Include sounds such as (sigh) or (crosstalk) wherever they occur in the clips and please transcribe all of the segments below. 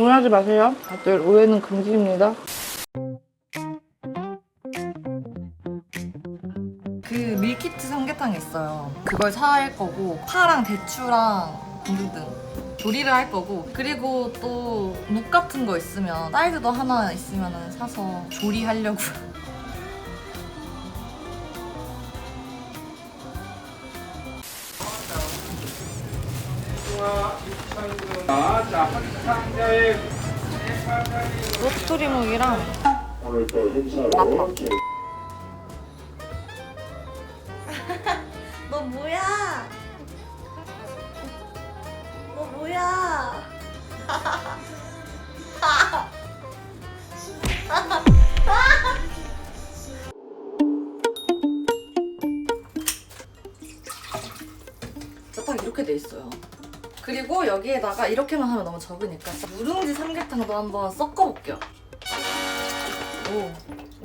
오해하지 마세요. 다들 오해는 금지입니다. 그 밀키트 삼계탕 있어요. 그걸 살 거고 파랑 대추랑 등등등 조리를 할 거고 그리고 또 묵 같은 거 있으면 사이드도 하나 있으면 사서 조리하려고. 자, 한 상자에 로스토리묵이랑 너 뭐야? 너 뭐야? 딱 이렇게 돼 있어요. 그리고 여기에다가 이렇게만 하면 너무 적으니까 누룽지 삼계탕도 한번 섞어볼게요. 오,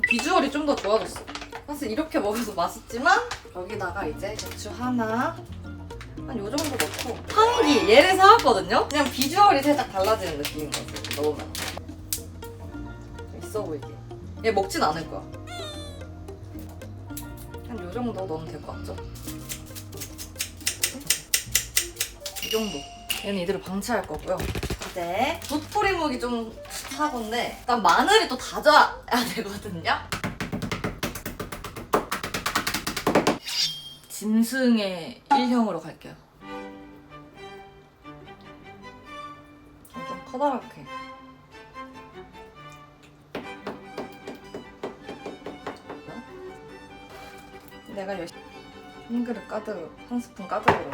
비주얼이 좀 더 좋아졌어. 사실 이렇게 먹어도 맛있지만 여기다가 이제 대추 하나 한 요 정도 넣고 향기 얘를 사왔거든요? 그냥 비주얼이 살짝 달라지는 느낌인 거지 넣으면 있어 보이게 얘 먹진 않을 거야 한 요 정도 넣으면 될 것 같죠? 이 정도 얘는 이대로 방치할 거고요 이제 도토리묵이 좀 사건데 일단 마늘이 또 다져야 되거든요 짐승의 일형으로 갈게요. 좀 커다랗게. 내가 열심히 한 그릇 가득, 한 스푼 가득으로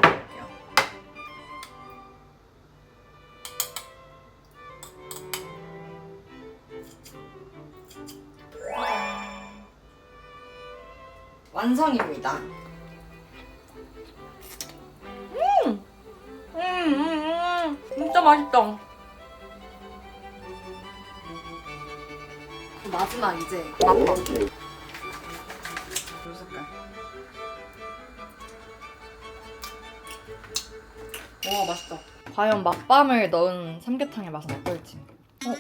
완성입니다. 음, 음, 음, 진짜 맛있다. 마지막 이제 맛봐. 요 색깔. 와 맛있다. 과연 맛밤을 넣은 삼계탕의 맛은 어떨지. 어?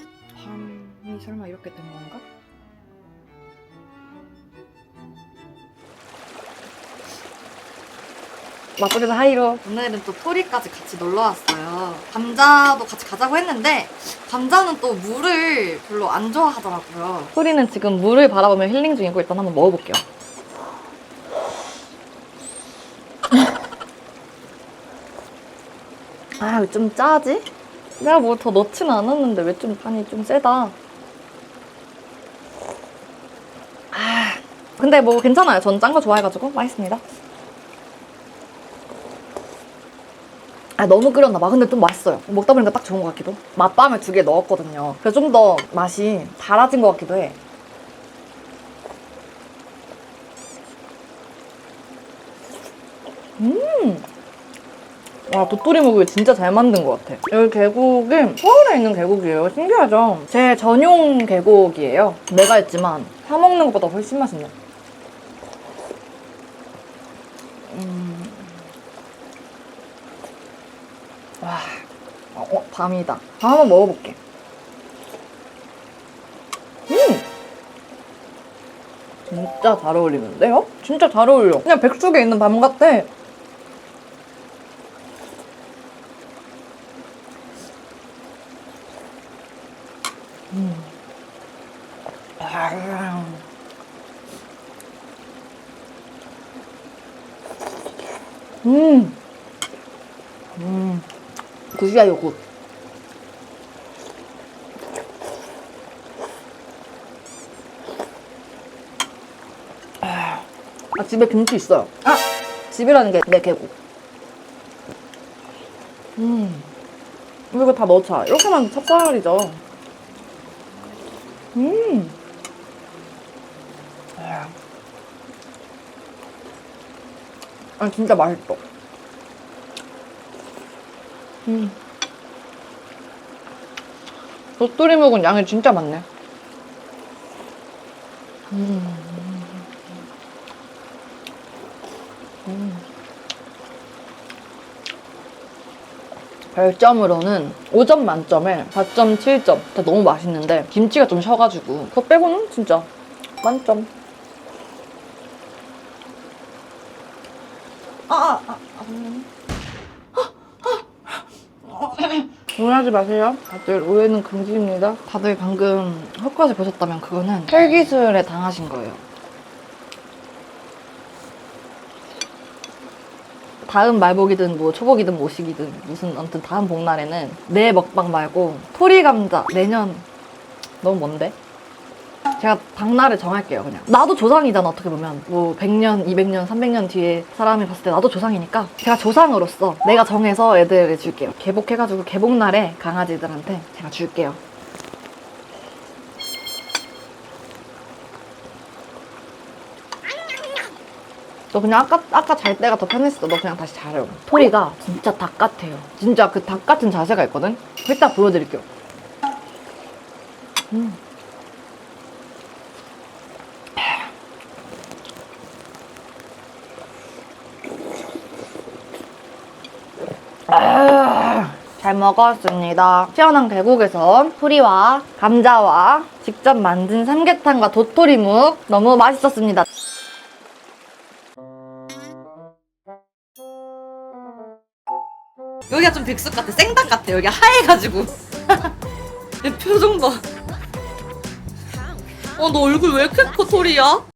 밤이 설마 이렇게 된 건가? 맛보기도 하이로. 오늘은 또 토리까지 같이 놀러 왔어요. 감자도 같이 가자고 했는데 감자는 또 물을 별로 안 좋아하더라고요. 소리는 지금 물을 바라보며 힐링 중이고 일단 한번 먹어볼게요. 아, 왜 좀 짜지? 내가 뭐 더 넣진 않았는데 왜 좀 간이 좀 세다. 아, 근데 뭐 괜찮아요. 전 짠 거 좋아해가지고 맛있습니다. 아, 너무 끓였나 봐. 근데 좀 맛있어요. 먹다 보니까 딱 좋은 것 같기도. 맛밤을 두 개 넣었거든요. 그래서 좀 더 맛이 달아진 것 같기도 해. 음! 와, 도토리 묵을 진짜 잘 만든 것 같아. 여기 계곡이 서울에 있는 계곡이에요. 신기하죠? 제 전용 계곡이에요. 내가 했지만 사 먹는 것보다 훨씬 맛있네. 음. 와, 어, 밤이다. 밤 한번 먹어볼게. 음! 진짜 잘 어울리는데요? 진짜 잘 어울려. 그냥 백숙에 있는 밤 같아. 음. 아. 음. 음. 굿이야, 요굿. 아, 아, 집에 김치 있어요. 아! 집이라는 게내 계곡. 음. 이거 다 넣자. 이렇게만 찹쌀이죠. 음. 아, 아, 진짜 맛있어. 음. 도토리 묵은 양이 진짜 많네. 음. 음. 별점으로는 5점 만점에 4.7점. 진짜 너무 맛있는데 김치가 좀 셔가지고 그거 빼고는 진짜 만점. 아, 아, 아, 아. 오해하지 마세요. 다들 오해는 금지입니다. 다들 방금 헛것을 보셨다면 그거는 헬기술에 당하신 거예요. 다음 말복이든 뭐 초복이든 모식이든 무슨 아무튼 다음 복날에는 내 먹방 말고 토리 감자 내년 너무 먼데? 제가 박날을 정할게요 그냥 나도 조상이잖아 어떻게 보면 뭐 100년, 200년, 300년 뒤에 사람이 봤을 때 나도 조상이니까 제가 조상으로서 내가 정해서 애들을 줄게요 개복해가지고 개복날에 강아지들한테 제가 줄게요 너 그냥 아까 아까 잘 때가 더 편했어. 너 그냥 다시 자려. 토리가 진짜 닭 같아요. 진짜 그 닭 같은 자세가 있거든. 이따 보여드릴게요. 음. 아, 잘 먹었습니다. 시원한 계곡에서 토리와 감자와 직접 만든 삼계탕과 도토리묵 너무 맛있었습니다. 여기가 좀 백숙 같아. 생닭 같아. 여기 하얘가지고. (laughs) 내 표정 봐. 어, 너 얼굴 왜 이렇게 커, 토리야?